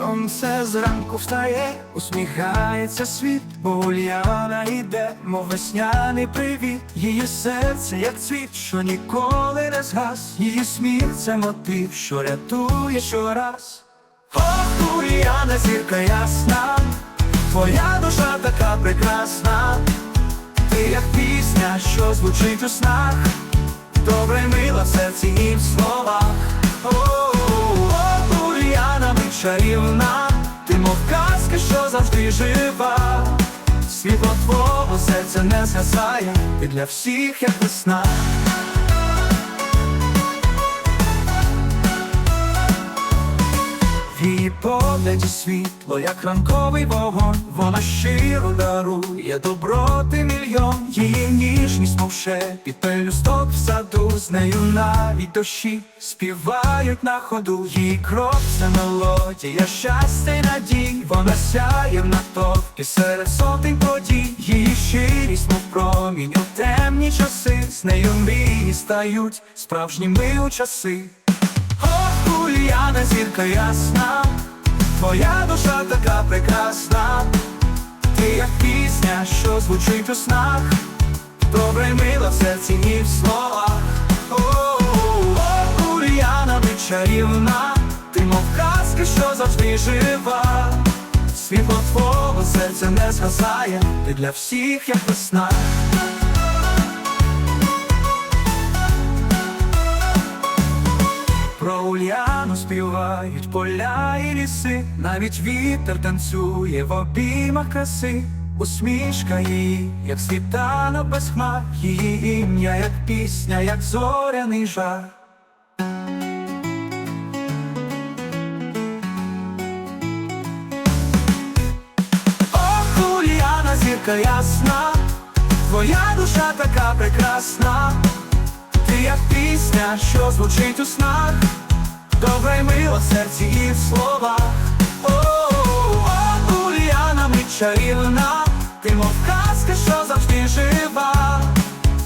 Сонце зранку встає, усміхається світ, бо Ульяна йде, мов весняний привіт. Її серце, як цвіт, що ніколи не згас. Її сміх це мотив, що рятує щораз. Ох, Ульяна, зірка ясна, твоя душа така прекрасна. Ти як пісня, що звучить у снах, добре мила серці і в. Чарівна, ти мов казка, що завжди жива. Світло твого серця не згасає, і для всіх як весна. Погляді світло, як ранковий вогонь, вона щиро дарує доброти мільйон, її ніжність мов шепіт, пелюсток в саду, з нею навіть дощі співають на ходу, її кров це мелодія, щастя й надій, вона сяє в натовпі серед сотень подій, її щирість, мов промінь у темні часи, з нею мрії стають справжніми у часи. Ох, Ульяна, зірка ясна, твоя душа така прекрасна, ти як пісня, що звучить у снах, добре й мила в серці і в словах. О, Ох, Ульяна, ми чарівна, ти мов казка, що завжди жива. Світло твого серця не згасає, ти для всіх як весна. Ульяну співають поля і ліси, навіть вітер танцює в обіймах краси, усмішка її, як світанок без хмар, її ім'я, як пісня, як зоряний жар. Ох, Ульяна, зірка ясна, твоя душа така прекрасна. Ти як пісня, що звучить у снах, добре й мило серці і в словах. О, о, Ульяна, ми чарівна, ти мов казка, що завжди жива.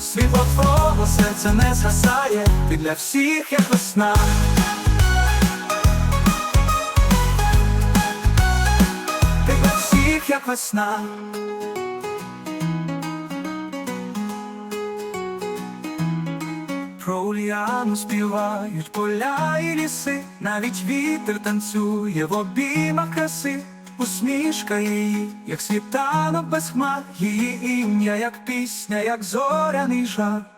Світло твого серця не згасає, ти для всіх як весна. Ти для всіх як весна. Про Ульяну співають поля і ліси, навіть вітер танцює в обіймах краси, усмішка її, як світанок без хмар, її ім'я, як пісня, як зоряний жар.